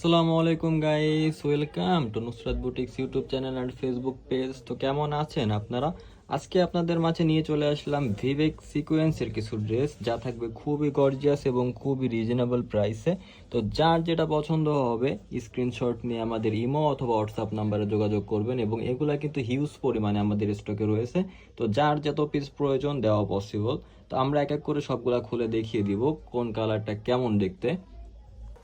আসসালামু আলাইকুম guys welcome to Nusrat boutiques YouTube channel and Facebook page তো কেমন আছেন আপনারা? আজকে আপনাদের মাঝে নিয়ে চলে আসলাম ভিভেক সিকোয়েন্সের কিছু ড্রেস যা থাকবে খুবই গর্জিয়াস এবং খুবই রিজনেবল প্রাইসে তো যার যেটা পছন্দ হবে স্ক্রিনশট নিয়ে আমাদের ইমো অথবা হোয়াটসঅ্যাপ নাম্বারে যোগাযোগ করবেন এবং এগুলা কিন্তু হিউজ পরিমাণে আমাদের স্টকে রয়েছে। তো যার যত পিস প্রয়োজন, দেওয়া পসিবল তো আমরা এক এক করে সবগুলা খুলে দেখিয়ে দিব কোন কালারটা কেমন দেখতে।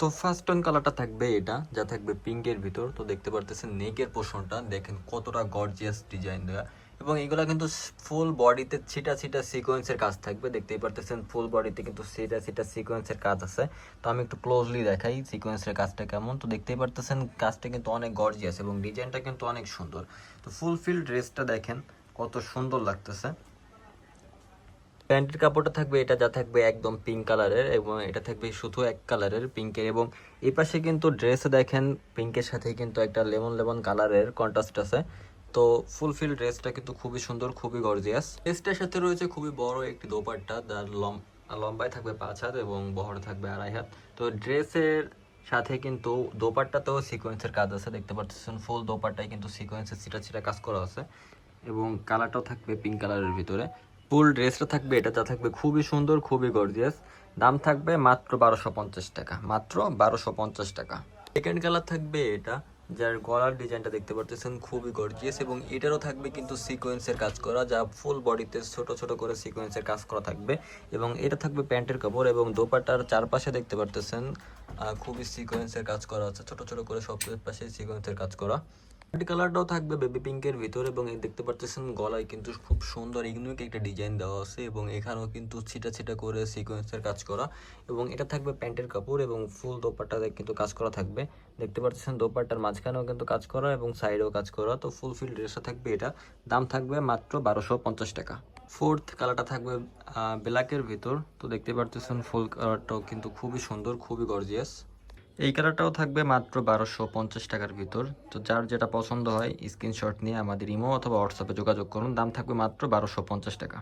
তো ফার্স্ট টোন কালারটা থাকবে এটা, যা থাকবে পিঙ্কের ভিতর। তো দেখতে পারতেছেন নেকের পোর্শনটা দেখেন কতটা গর্জিয়াস ডিজাইন দেওয়া এবং এগুলা কিন্তু ফুল বডিতে ছিটা ছিটা সিকোয়েন্সের কাজ থাকবে। দেখতেই পারতেছেন ফুল বডিতে কিন্তু ছিটা ছিটা সিকোয়েন্সের কাজ আছে। তো আমি একটু ক্লোজলি দেখাই সিকোয়েন্সের কাজটা কেমন। তো দেখতেই পারতেছেন কাজটা কিন্তু অনেক গর্জিয়াস এবং ডিজাইনটা কিন্তু অনেক সুন্দর। তো ফুল ফিল ড্রেসটা দেখেন কত সুন্দর লাগতেছে। প্যান্টের কাপড়টা থাকবে, এটা যা থাকবে একদম পিঙ্ক কালারের এবং এটা থাকবে শুধু এক কালারের পিঙ্কের এবং এই পাশে কিন্তু ড্রেসে দেখেন পিঙ্কের সাথে কিন্তু একটা লেমন লেমন কালারের কন্ট্রাস্ট আছে। তো ফুলফিল ড্রেসটা কিন্তু খুবই সুন্দর, খুবই গর্জিয়াস ড্রেসটার সাথে রয়েছে খুবই বড় একটি দোপাট্টা, যার লম লম্বায় থাকবে পাঁচ হাত এবং বহরে থাকবে আড়াই হাত। তো ড্রেসের সাথে কিন্তু দোপাট্টাতেও সিকোয়েন্সের কাজ আছে, দেখতে পাচ্ছেন ফুল দোপাট্টায় কিন্তু সিকোয়েন্সের ছিটা ছিটা কাজ করা আছে। এবং কালারটাও থাকবে পিঙ্ক কালারের ভিতরে। ফুল ড্রেসটা থাকবে, এটা যা থাকবে খুবই সুন্দর, খুবই গর্জিয়াস দাম থাকবে মাত্র বারোশো পঞ্চাশ টাকা, মাত্র বারোশো পঞ্চাশ টাকা। সেকেন্ড কালার থাকবে এটা, যার গলার ডিজাইনটা দেখতে পারতেছেন, খুবই গর্জিয়াস এবং এটারও থাকবে কিন্তু সিকোয়েন্সের কাজ করা, যা ফুল বডিতে ছোট ছোট করে সিকোয়েন্সের কাজ করা থাকবে। এবং এটা থাকবে প্যান্টের কাপড় এবং দোপাটার চারপাশে দেখতে পারতেছেন খুবই সিকোয়েন্সের কাজ করা আছে, ছোট ছোট করে সব পাশে সিকোয়েন্সের কাজ করা। কালারটাও থাকবে বেবি পিঙ্কের ভিতর এবং এই দেখতে পারতেছেন গলায় কিন্তু খুব সুন্দর ইগনুইক একটা ডিজাইন দেওয়া আছে এবং এখানেও কিন্তু ছিটা ছিটা করে সিকোয়েন্সের কাজ করা এবং এটা থাকবে প্যান্টের কাপড় এবং ফুল দোপাট্টাতে কিন্তু কাজ করা থাকবে। দেখতে পাচ্ছেন দোপাট্টার মাঝখানেও কিন্তু কাজ করা এবং সাইডেও কাজ করা, তো ফুল ফিল ড্রেসটা থাকবে এটা। দাম থাকবে মাত্র বারোশো পঞ্চাশ টাকা। ফোর্থ কালারটা থাকবে ব্ল্যাকের ভিতর, তো দেখতে পারতেছেন ফুল কালারটাও কিন্তু খুবই সুন্দর, খুবই গর্জিয়াস এই কালারটাও থাকবে মাত্র বারোশো পঞ্চাশ টাকার ভিতর। তো যার যেটা পছন্দ হয় স্ক্রিনশট নিয়ে আমাদের ইমো অথবা হোয়াটসঅ্যাপে যোগাযোগ করুন। দাম থাকবে মাত্র বারোশো পঞ্চাশ টাকা।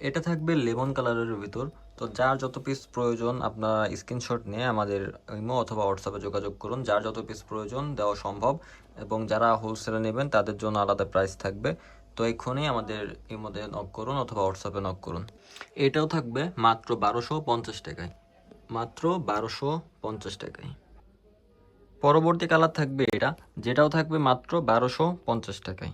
এটা থাকবে লেমন কালারের ভিতর। তো যার যত পিস প্রয়োজন, আপনারা স্ক্রিনশট নিয়ে আমাদের ইমো অথবা হোয়াটসঅ্যাপে যোগাযোগ করুন। যার যত পিস প্রয়োজন, দেওয়া সম্ভব। এবং যারা হোলসেলে নেবেন, তাদের জন্য আলাদা প্রাইস থাকবে। তো এক্ষুনি আমাদের ইমোতে নক করুন অথবা হোয়াটসঅ্যাপে নক করুন। এটাও থাকবে মাত্র বারোশো পঞ্চাশ টাকায়। মাত্র বারোশো পঞ্চাশ টাকায়। পরবর্তী কালার থাকবে এটা, যেটাও থাকবে মাত্র বারোশো পঞ্চাশ টাকায়।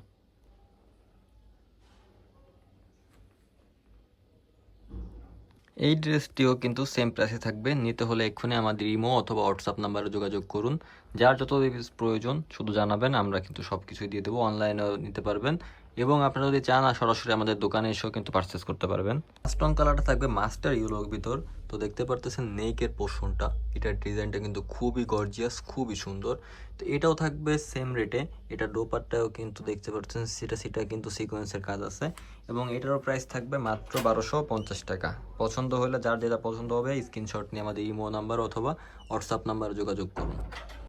এই ড্রেসটিও কিন্তু সেম প্রাইসে থাকবে, নিতে হলে এক্ষুনি আমাদের ইমো অথবা হোয়াটসঅ্যাপ নাম্বারে যোগাযোগ করুন। যার যত প্রয়োজন, শুধু জানাবেন, আমরা কিন্তু সব কিছুই দিয়ে দেবো অনলাইনেও নিতে পারবেন। এবং আপনারা যদি চান সরাসরি আমাদের দোকানে এসেও কিন্তু পারচেস করতে পারবেন। স্ট্রং কালারটা থাকবে মাস্টার ইউলোর ভিতর। তো দেখতে পারতেছেন নেকের পোর্শনটা এটার ডিজাইনটা কিন্তু খুবই গর্জিয়াস খুবই সুন্দর। তো এটাও থাকবে সেম রেটে এটা ডোপারটাও কিন্তু দেখতে পাচ্ছেন সেটা সেটা কিন্তু সিকোয়েন্সের কাজ আছে। এবং এটারও প্রাইস থাকবে মাত্র বারোশো পঞ্চাশ টাকা। পছন্দ হলে যার যেটা পছন্দ হবে স্ক্রিনশট নিয়ে আমাদের ইমো নাম্বার অথবা হোয়াটসঅ্যাপ নাম্বারে যোগাযোগ করুন।